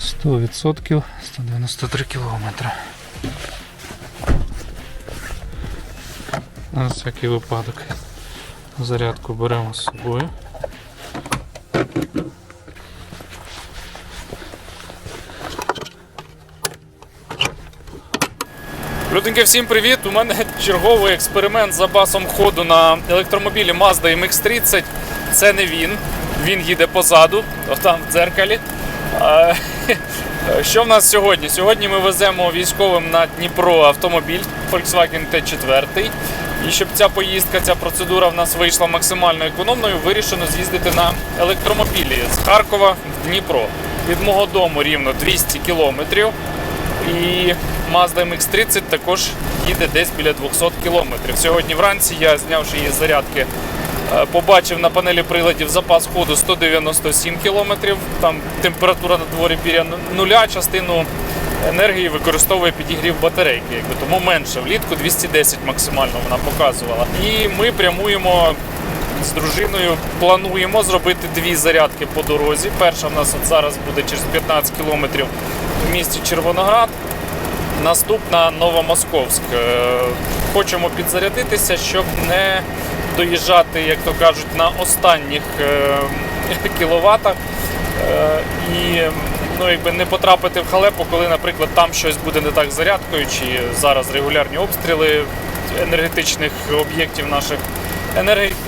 100%, 193 кілометри. На всякий випадок. Зарядку беремо з собою. Людинки, всім привіт! У мене черговий експеримент з запасом ходу на електромобілі Mazda MX-30. Це не він. Він їде позаду, там в дзеркалі. А, Що в нас сьогодні? Сьогодні ми веземо військовим на Дніпро автомобіль Volkswagen T4. І щоб ця поїздка, ця процедура в нас вийшла максимально економною, вирішено з'їздити на електромобілі з Харкова в Дніпро. Від мого дому рівно 200 кілометрів. І Mazda MX-30 також їде десь біля 200 кілометрів. Сьогодні вранці я знявши її зарядки, е, побачив на панелі приладів запас ходу 197 кілометрів. Там температура на дворі біля нуля, частину енергії використовує підігрів батарейки. Якби тому менше. Влітку 210 максимально вона показувала. І ми прямуємо з дружиною плануємо зробити дві зарядки по дорозі. Перша в нас от зараз буде через 15 кілометрів в місті Червоноград. Наступна Новомосковськ. Е, Хочемо підзарядитися, щоб не доїжджати, як то кажуть, на останніх е, кіловатах. Е, І ну, якби не потрапити в халепу, коли, наприклад, там щось буде не так зарядкою, чи зараз регулярні обстріли енергетичних об'єктів наших.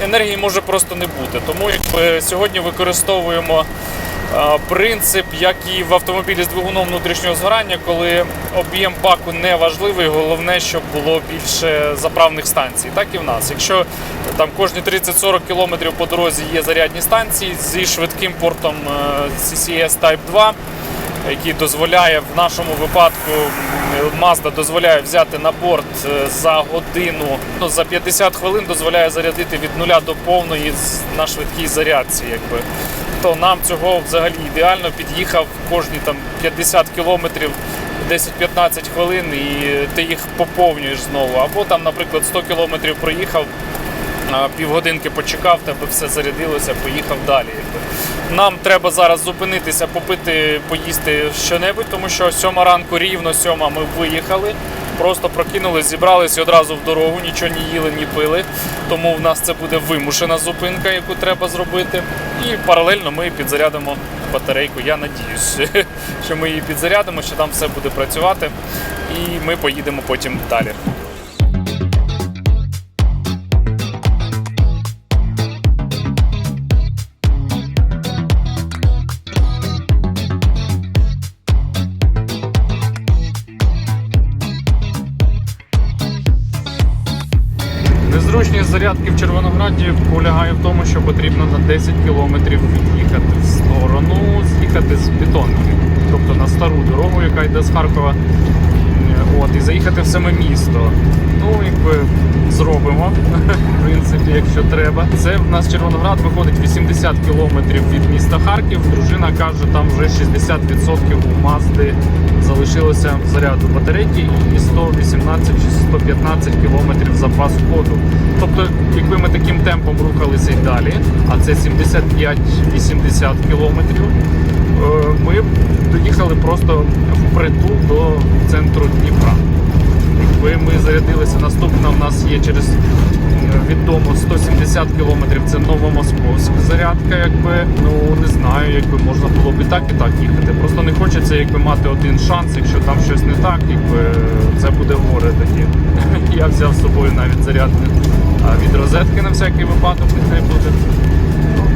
Енергії, може просто не бути. Тому якби сьогодні використовуємо принцип, як і в автомобілі з двигуном внутрішнього згорання, коли об'єм баку не важливий, головне, щоб було більше заправних станцій. Так і в нас. Якщо там кожні 30-40 км по дорозі є зарядні станції зі швидким портом е, CCS Type 2, який дозволяє в нашому випадку Mazda дозволяє взяти на борт е, за годину, ну за 50 хвилин дозволяє зарядити від нуля до повної на швидкій зарядці. Якби. То нам цього взагалі ідеально під'їхав кожні там 50 кілометрів. 10-15 хвилин і ти їх поповнюєш знову. Або там, наприклад, 100 кілометрів проїхав, півгодинки почекав, тебе все зарядилося, поїхав далі. Нам треба зараз зупинитися, попити, поїсти щонебудь, тому що сьома ранку, рівно сьома ми виїхали. Просто прокинули, зібралися і одразу в дорогу, нічого ні їли, ні пили. Тому в нас це буде вимушена зупинка, яку треба зробити. І паралельно ми підзарядимо батарейку. Я надіюсь, що ми її підзарядимо, що там все буде працювати, і ми поїдемо потім далі. Червонограді полягає в тому, що потрібно на 10 кілометрів від'їхати в сторону, з'їхати з бетонки, тобто на стару дорогу, яка йде з Харкова, от, і заїхати в саме місто. Ну, якби зробимо, в принципі, якщо треба. Це в нас Червоноград виходить 80 кілометрів від міста Харків. Дружина каже, там вже 60% у Мазди залишилося заряду батарейки і 118 чи 115 кілометрів запас ходу. Тобто, якби ми таким темпом рухалися і далі, а це 75-80 кілометрів, е, ми б доїхали просто впритул до центру Дніпра. Якби ми зарядилися, наступна в нас є через від дому 170 кілометрів, це Новомосковськ зарядка, якби ну не знаю, якби можна було б і так, і так їхати. Просто не хочеться якби мати один шанс, якщо там щось не так, якби це буде горе тоді. Я взяв з собою навіть зарядку а, від розетки на всякий випадок, нехай буде.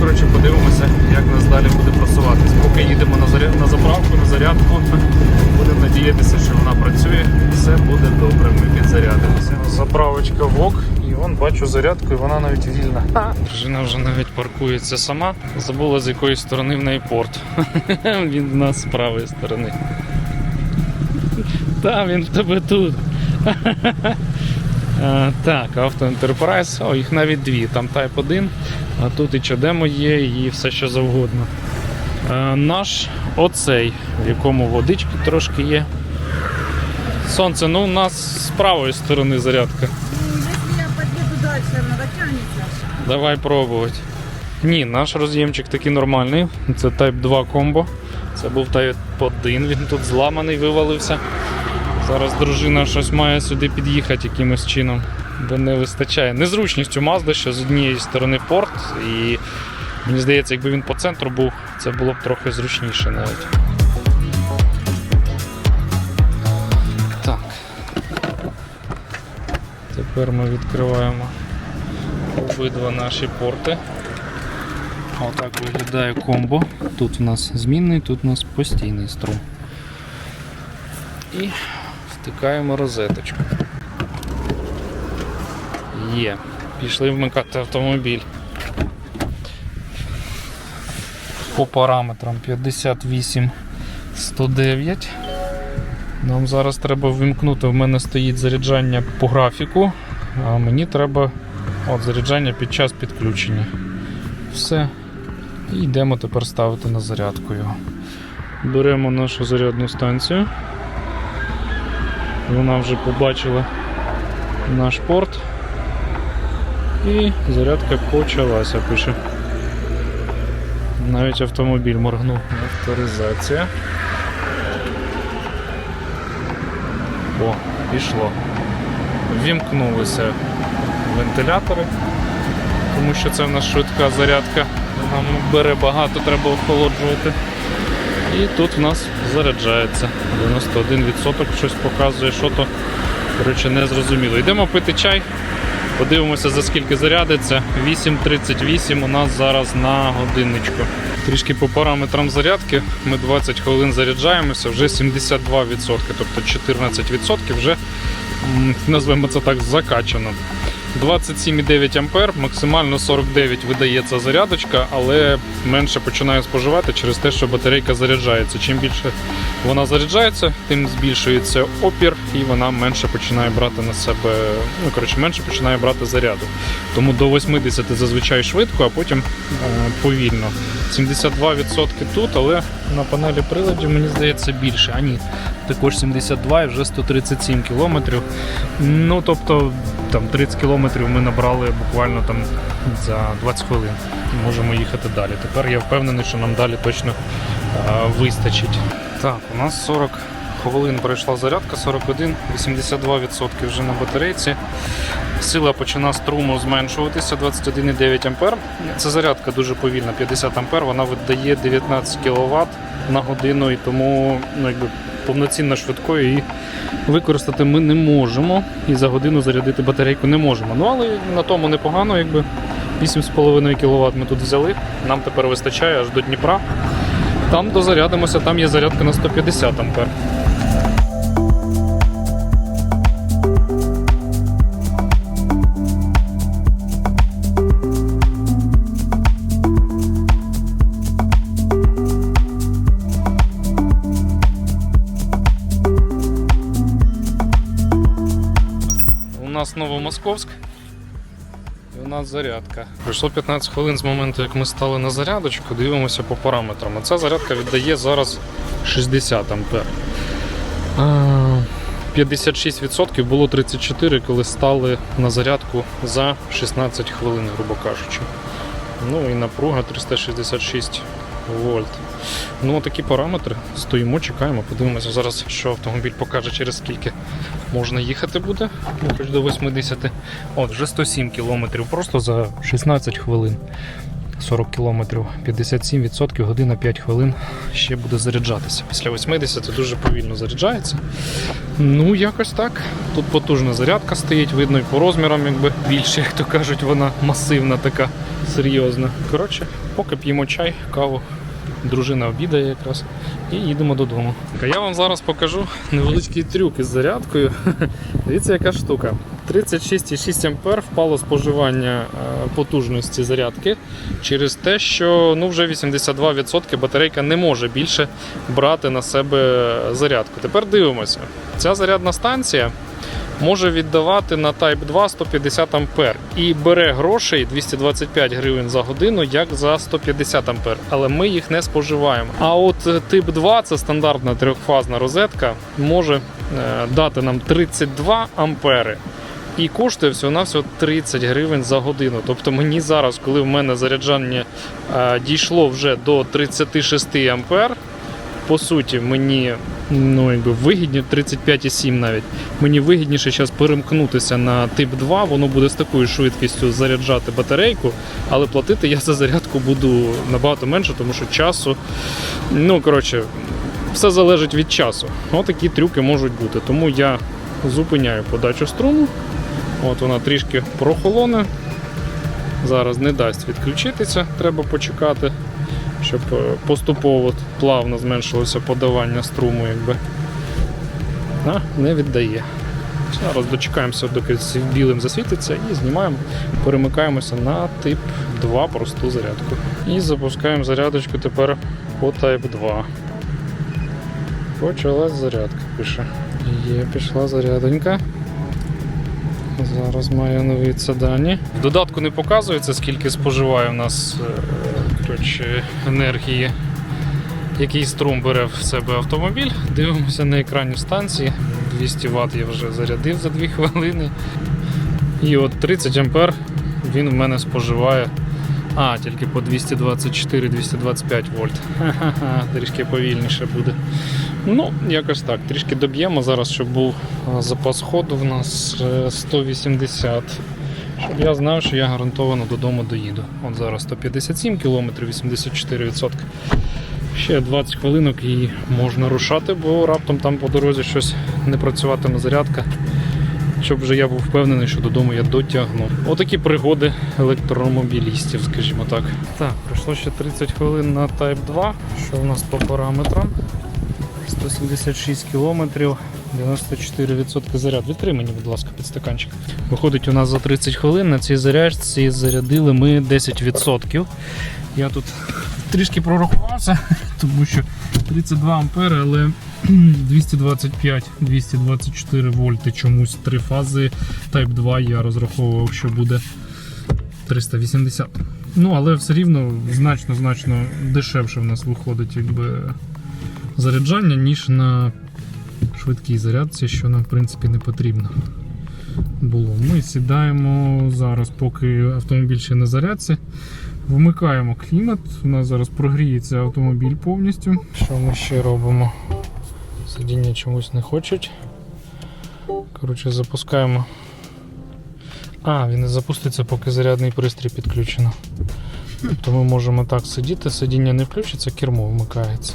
Коротше, подивимося, як нас далі буде просуватись. Поки їдемо на заряд на заправку, на зарядку, будемо надіятися, що вона працює, все буде добре. Ми підзарядимося. Заправочка ВОК, і вон бачу зарядку, і вона навіть вільна. Дружина вже навіть паркується сама. Забула з якої сторони в неї порт. Він в нас з правої сторони. Та, він в тебе тут. Е, Так, Auto Enterprise, о, їх навіть дві. Там Type 1, а тут і Чадемо є, і все що завгодно. Е, Наш оцей, в якому водички трошки є. Сонце, ну у нас з правої сторони зарядка. Я подъеду дальше, она дотянется. Давай пробувати. Ні, наш роз'ємчик такий нормальний. Це Type 2 комбо. Це був Type 1, він тут зламаний, вивалився. Зараз дружина щось має сюди під'їхати якимось чином, бо не вистачає. Незручність у Mazda, що з однієї сторони порт, і мені здається, якби він по центру був, це було б трохи зручніше навіть. Так. Тепер ми відкриваємо обидва наші порти. Отак виглядає комбо. Тут у нас змінний, тут у нас постійний струм. І втикаємо розеточку. Є. Пішли вмикати автомобіль. По параметрам 58 109. Нам зараз треба вимкнути. В мене стоїть заряджання по графіку, а мені треба от, заряджання під час підключення. Все. І йдемо тепер ставити на зарядку його. Беремо нашу зарядну станцію. Вона вже побачила наш порт. І зарядка почалася, пише. Навіть автомобіль моргнув. Авторизація. О, пішло. Вімкнулися вентилятори, тому що це в нас швидка зарядка. Нам бере багато, треба охолоджувати. І тут в нас заряджається 91%, щось показує, що то коротше, не зрозуміло. Йдемо пити чай, подивимося за скільки зарядиться. 8.38 у нас зараз на годинничку. Трішки по параметрам зарядки ми 20 хвилин заряджаємося, вже 72%, тобто 14% вже назвемо це так закачано. 27,9 ампер, максимально 49 видається зарядочка, але менше починає споживати через те, що батарейка заряджається. Чим більше вона заряджається, тим збільшується опір і вона менше починає брати на себе, ну коротше, менше починає брати заряду. Тому до 80 зазвичай швидко, а потім е, повільно. 72% тут, але на панелі приладів мені здається більше. А ні, також 72 і вже 137 кілометрів. Ну тобто там 30 кілометрів ми набрали буквально там за 20 хвилин. Можемо їхати далі. Тепер я впевнений, що нам далі точно а, вистачить. Так, у нас 40 хвилин пройшла зарядка, 41, 82% вже на батарейці. Сила почина струму зменшуватися 21,9 А. Це зарядка дуже повільна, 50 А, вона видає 19 кВт на годину, і тому ну, якби, повноцінно швидкою її використати ми не можемо. І за годину зарядити батарейку не можемо. Ну але на тому непогано, якби 8,5 кВт ми тут взяли. Нам тепер вистачає аж до Дніпра. Там дозарядимося, там є зарядка на 150 ампер. Нас Новомосковськ. І у нас зарядка. Пройшло 15 хвилин з моменту, як ми стали на зарядочку, дивимося по параметрам. Ця зарядка віддає зараз 60 ампер. А, 56% було 34, коли стали на зарядку за 16 хвилин, грубо кажучи. Ну і напруга 366 вольт. Ну, такі параметри. Стоїмо, чекаємо, подивимося зараз, що автомобіль покаже, через скільки можна їхати буде. Хоч до 80. От, вже 107 кілометрів, просто за 16 хвилин. 40 кілометрів, 57%, година 5 хвилин ще буде заряджатися. Після 80 дуже повільно заряджається. Ну, якось так. Тут потужна зарядка стоїть, видно і по розмірам, якби більше, як то кажуть, вона масивна така, серйозна. Коротше, поки п'ємо чай, каву, дружина обідає якраз і їдемо додому. Я вам зараз покажу невеличкий трюк із зарядкою. Дивіться, яка штука. 36,6 ампер впало споживання е, потужності зарядки через те, що ну, вже 82% батарейка не може більше брати на себе зарядку. Тепер дивимося. Ця зарядна станція може віддавати на Type 2 150 ампер і бере грошей 225 гривень за годину, як за 150 ампер. Але ми їх не споживаємо. А от е, тип 2 це стандартна трьохфазна розетка, може е, дати нам 32 ампери. І коштує всього на всього 30 гривень за годину. Тобто мені зараз, коли в мене заряджання е, дійшло вже до 36 ампер, по суті, мені ну, якби вигідні 35,7 навіть. Мені вигідніше зараз перемкнутися на тип 2, воно буде з такою швидкістю заряджати батарейку, але платити я за зарядку буду набагато менше, тому що часу. Ну, коротше, все залежить від часу. Отакі трюки можуть бути. Тому я зупиняю подачу струму. От вона трішки прохолоне. Зараз не дасть відключитися, треба почекати, щоб е, поступово плавно зменшилося подавання струму, якби. А, не віддає. Зараз дочекаємося, доки білим засвітиться, і знімаємо, перемикаємося на тип 2 просту зарядку. І запускаємо зарядочку тепер по Type 2. Почалась зарядка, пише. Є, пішла зарядонька. Зараз має оновитися дані. В додатку не показується, скільки споживає в нас е, коротше, енергії, який струм бере в себе автомобіль. Дивимося на екрані станції. 200 Вт я вже зарядив за 2 хвилини. І от 30 ампер він в мене споживає. А, тільки по 224-225 вольт. Ха-ха-ха, трішки повільніше буде. Ну, якось так. Трішки доб'ємо зараз, щоб був запас ходу в нас е, 180. Щоб я знав, що я гарантовано додому доїду. От зараз 157 км, 84%. Ще 20 хвилинок і можна рушати, бо раптом там по дорозі щось не працюватиме зарядка. Щоб вже я був впевнений, що додому я дотягну. Отакі пригоди електромобілістів, скажімо так. Так, пройшло ще 30 хвилин на Type 2. Що в нас по параметрам? 176 кілометрів, 94% заряд. Відкрий мені, будь ласка, підстаканчик. Виходить, у нас за 30 хвилин на цій зарядці зарядили ми 10%. Я тут трішки прорахувався, тому що 32 ампери, але 225-224 вольти чомусь три фази Type 2 я розраховував, що буде 380. Ну, але все рівно значно-значно дешевше в нас виходить якби заряджання, ніж на швидкій зарядці, що нам в принципі не потрібно було. Ми сідаємо зараз, поки автомобіль ще на зарядці. Вмикаємо клімат. У нас зараз прогріється автомобіль повністю. Що ми ще робимо? Сидіння чомусь не хочуть. Коротше, запускаємо. А, він не запуститься, поки зарядний пристрій підключено. Тобто ми можемо так сидіти, сидіння не включиться, кермо вмикається.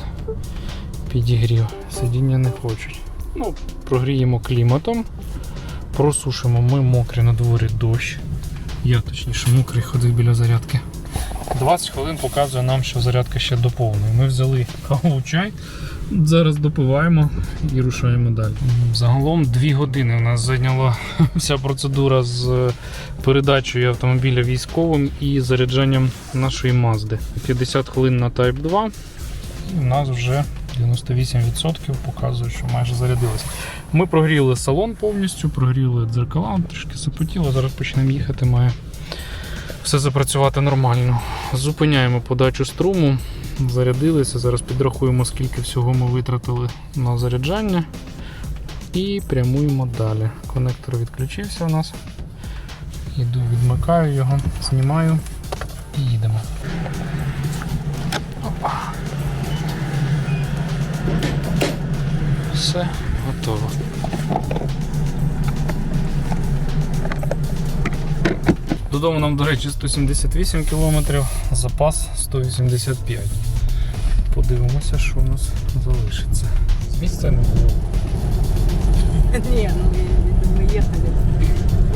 Підігрів. Сидіння не хочуть. Ну, прогріємо кліматом, просушимо. Ми мокрі на дворі дощ. Я точніше мокрий ходив біля зарядки. 20 хвилин показує нам, що зарядка ще до повної. Ми взяли каву чай. Зараз допиваємо і рушаємо далі. Загалом 2 години у нас зайняла вся процедура з передачею автомобіля військовим і заряджанням нашої Мазди. 50 хвилин на Type 2. І у нас вже 98% показує, що майже зарядилось. Ми прогріли салон повністю, прогріли дзеркала, трішки запотіло, зараз почнемо їхати, має все запрацювати нормально. Зупиняємо подачу струму, зарядилися, зараз підрахуємо, скільки всього ми витратили на заряджання. І прямуємо далі. Конектор відключився у нас. Іду, відмикаю його, знімаю і їдемо. Все, готово. Додому нам, до речі, 178 км, запас 185. Подивимося, що у нас залишиться. З місця не було. Не, ну я- мы ехали.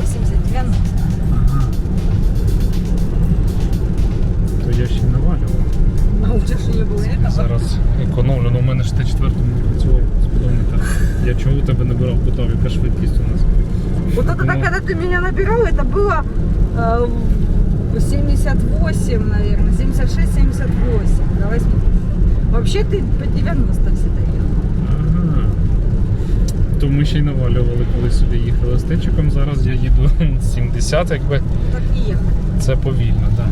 80 То я ще навалював. Зараз економлю, але у мене ж Т4 не працював спідометр. Я чого у тебе не брав, питав, яка швидкість у нас. Вот это Ну. когда ты меня набирал, это было э, 78, наверное, 76-78. Давай смотри. Вообще ты по 90 всегда ехал. Ага. То ми ще й навалювали, коли сюди їхали з течиком. Зараз я їду 70, якби Так и ехали. це повільно, так.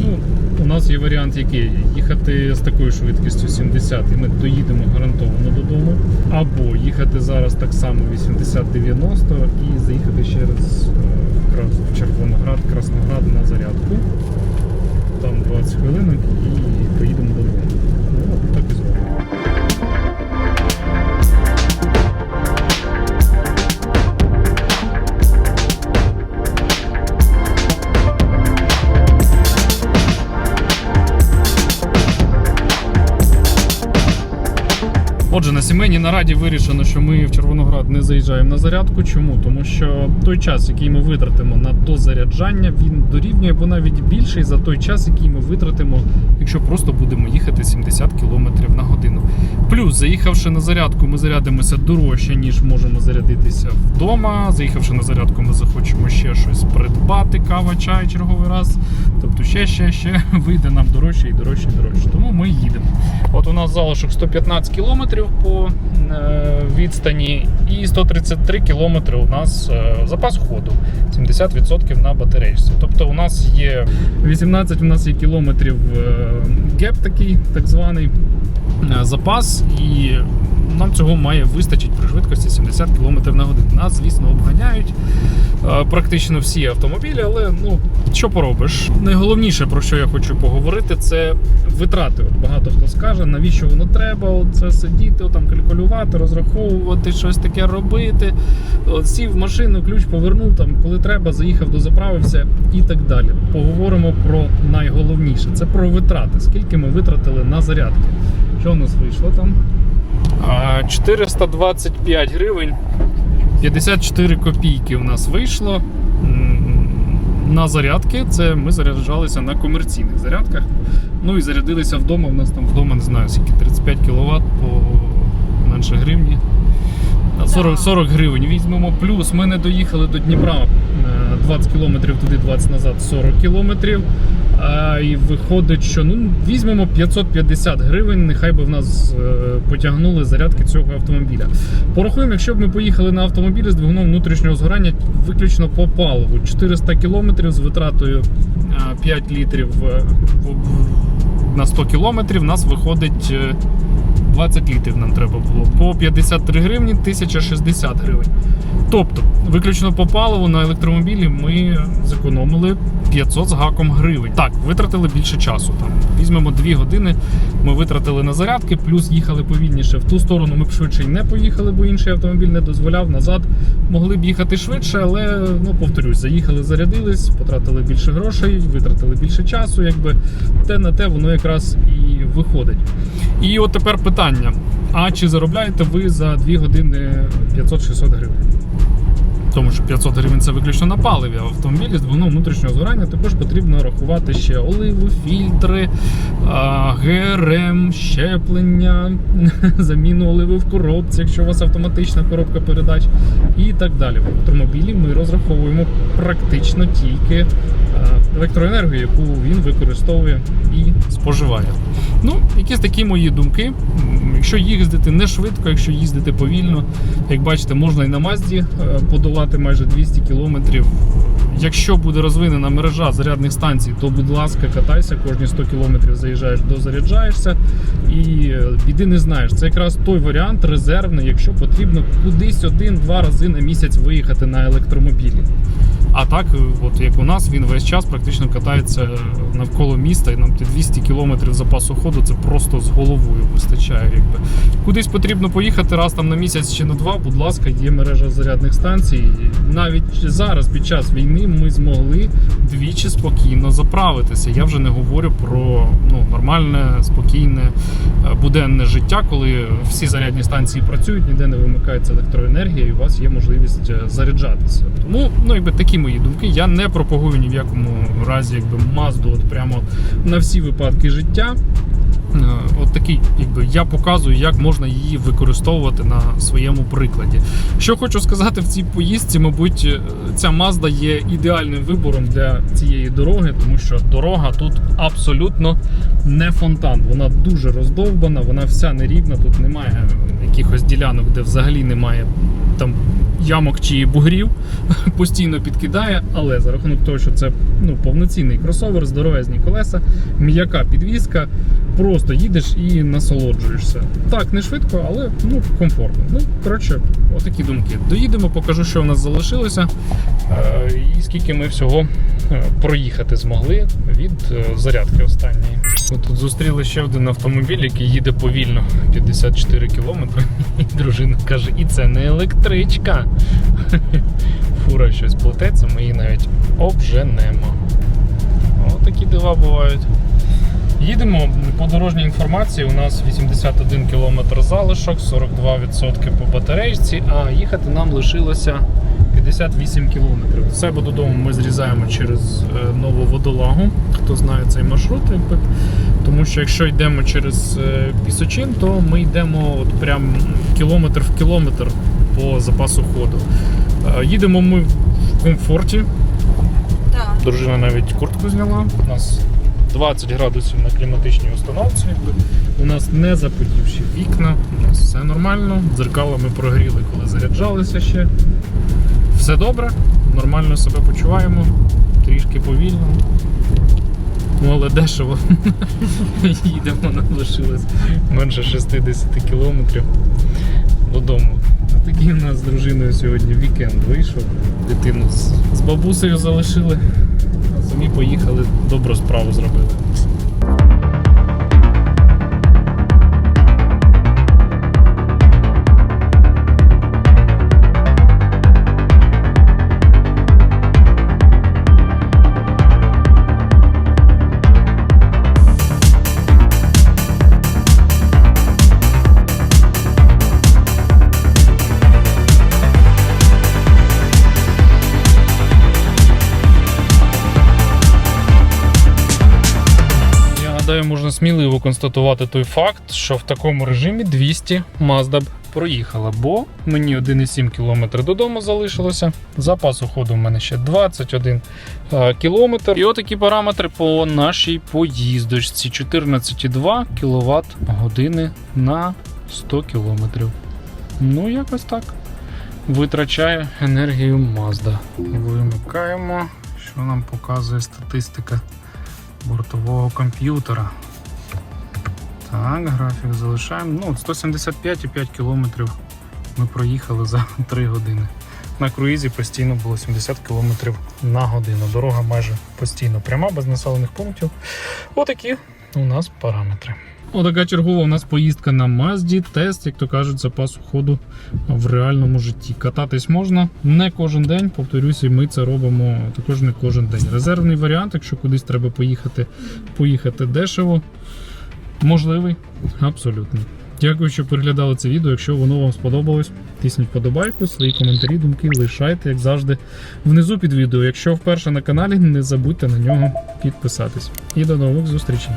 Ну, у нас є варіант який? Їхати з такою швидкістю 70 і ми доїдемо гарантовано додому. Або їхати зараз так само 80-90 і заїхати ще раз е, в Червоноград, Красноград на зарядку. Там 20 хвилинок і поїдемо сімейній нараді вирішено, що ми в Червоноград не заїжджаємо на зарядку. Чому? Тому що той час, який ми витратимо на дозаряджання, він дорівнює або навіть більший за той час, який ми витратимо, якщо просто будемо їхати 70 км на годину. Плюс, заїхавши на зарядку, ми зарядимося дорожче, ніж можемо зарядитися вдома. Заїхавши на зарядку, ми захочемо ще щось придбати, кава, чай черговий раз. Тобто ще, ще, ще вийде нам дорожче і дорожче, і дорожче. Тому ми їдемо. От у нас залишок 115 кілометрів по відстані, і 133 кілометри у нас е, запас ходу. 70% на батарейці. Тобто у нас є 18 у нас є кілометрів е, геп такий, так званий е, запас, і нам цього має вистачити при швидкості 70 км на годину. Нас, звісно, обганяють е, практично всі автомобілі, але ну що поробиш? Найголовніше, про що я хочу поговорити, це витрати. От багато хто скаже, навіщо воно треба, оце сидіти, там калькулювати, розраховувати, щось таке робити. От сів в машину, ключ повернув там, коли треба, заїхав, дозаправився і так далі. Поговоримо про найголовніше це про витрати. Скільки ми витратили на зарядки? Що у нас вийшло там? А, 425 гривень. 54 копійки у нас вийшло. На зарядки це ми заряджалися на комерційних зарядках. Ну і зарядилися вдома. У нас там вдома не знаю, скільки 35 кВт по менше гривні. 40, 40 гривень візьмемо. Плюс ми не доїхали до Дніпра е, 20 кілометрів туди, 20 назад, 40 кілометрів. А, і виходить, що ну візьмемо 550 гривень, нехай би в нас е, потягнули зарядки цього автомобіля. Порахуємо, якщо б ми поїхали на автомобілі з двигуном внутрішнього згорання виключно по паливу. 400 кілометрів з витратою е, 5 літрів е, на 100 кілометрів, нас виходить. е, 20 літрів нам треба було. По 53 гривні 1060 гривень. Тобто, виключно по паливу на електромобілі ми зекономили 500 з гаком гривень. Так, витратили більше часу. Там візьмемо 2 години. Ми витратили на зарядки, плюс їхали повільніше. В ту сторону ми б швидше й не поїхали, бо інший автомобіль не дозволяв. Назад могли б їхати швидше, але ну повторюсь, заїхали, зарядились, потратили більше грошей, витратили більше часу. Якби те на те воно якраз і виходить. І от тепер питання: а чи заробляєте ви за 2 години 500-600 гривень? Тому що 500 гривень це виключно на паливі, автомобілі з двигуном внутрішнього згорання також потрібно рахувати ще оливу, фільтри, ГРМ, щеплення, заміну оливи в коробці, якщо у вас автоматична коробка передач і так далі. В автомобілі ми розраховуємо практично тільки електроенергію, яку він використовує і споживає. Ну, якісь такі мої думки. Якщо їздити не швидко, якщо їздити повільно, як бачите, можна і на Мазді е, подолати майже 200 кілометрів. Якщо буде розвинена мережа зарядних станцій, то будь ласка, катайся, кожні 100 кілометрів заїжджаєш, дозаряджаєшся і е, біди не знаєш. Це якраз той варіант резервний, якщо потрібно кудись один-два рази на місяць виїхати на електромобілі. А так, е, от як у нас, він весь час практично катається навколо міста, і нам ті 200 кілометрів запасу ходу це просто з головою вистачає. Якби. Кудись потрібно поїхати раз там на місяць чи на два, будь ласка, є мережа зарядних станцій. Навіть зараз, під час війни, ми змогли двічі спокійно заправитися. Я вже не говорю про ну, нормальне, спокійне, е, буденне життя, коли всі зарядні станції працюють, ніде не вимикається електроенергія, і у вас є можливість е, заряджатися. Тому, ну якби такі мої думки. Я не пропагую ні в якому разі, якби мазду, от прямо на всі випадки життя. Е, От такий, якби я показую, як можна її використовувати на своєму прикладі. Що хочу сказати в цій поїздці, мабуть, е, ця Mazda є ідеальним вибором для цієї дороги, тому що дорога тут абсолютно не фонтан. Вона дуже роздовбана, вона вся нерівна. Тут немає якихось ділянок, де взагалі немає там ямок чи бугрів. Постійно підкидає, але за рахунок того, що це ну, повноцінний кросовер, здоровезні колеса, м'яка підвізка, просто їдеш і насолоджуєшся. Так, не швидко, але ну, комфортно. Ну, коротше, отакі думки. Доїдемо, покажу, що в нас залишилося, е, і скільки ми всього е, проїхати змогли від е, зарядки останньої. Ми тут зустріли ще один автомобіль, який їде повільно 54 кілометри. І дружина каже: і це не електричка. Фура щось плететься, ми її навіть обженемо. О, такі дива бувають. Їдемо по дорожній інформації. У нас 81 км залишок, 42% по батарейці, а їхати нам лишилося 58 км. З себе додому ми зрізаємо через е, нову водолагу. Хто знає цей маршрут. Тому що якщо йдемо через е, Пісочин, то ми йдемо от прям кілометр в кілометр по запасу ходу. Е, Їдемо ми в комфорті, Так. Дружина навіть куртку зняла. У нас 20 градусів на кліматичній установці. У нас не запотівші вікна, у нас все нормально. Дзеркала ми прогріли, коли заряджалися ще. Все добре, нормально себе почуваємо, трішки повільно. Ну, але дешево. Їдемо, нам лишилось менше 60 кілометрів додому. Такий у нас з дружиною сьогодні вікенд вийшов. Дитину з, бабусею залишили, самі поїхали, добру справу зробили. Можна сміливо констатувати той факт, що в такому режимі 200 Mazda б проїхала, бо мені 1,7 км додому залишилося. Запасу ходу в мене ще 21 е, км. І отакі параметри по нашій поїздочці: 14,2 кВт години на 100 км. Ну, якось так. Витрачає енергію Mazda. Вимикаємо, що нам показує статистика бортового комп'ютера. Так, графік залишаємо. Ну, 175,5 кілометрів ми проїхали за 3 години. На круїзі постійно було 70 км на годину. Дорога майже постійно пряма, без населених пунктів. Отакі у нас параметри. Отака чергова у нас поїздка на Мазді, тест, як то кажуть, запасу ходу в реальному житті. Кататись можна не кожен день, повторюся, ми це робимо також не кожен день. Резервний варіант, якщо кудись треба поїхати, поїхати дешево, можливий, абсолютно. Дякую, що переглядали це відео. Якщо воно вам сподобалось, тисніть вподобайку, свої коментарі, думки лишайте, як завжди, внизу під відео. Якщо вперше на каналі, не забудьте на нього підписатись. І до нових зустрічей!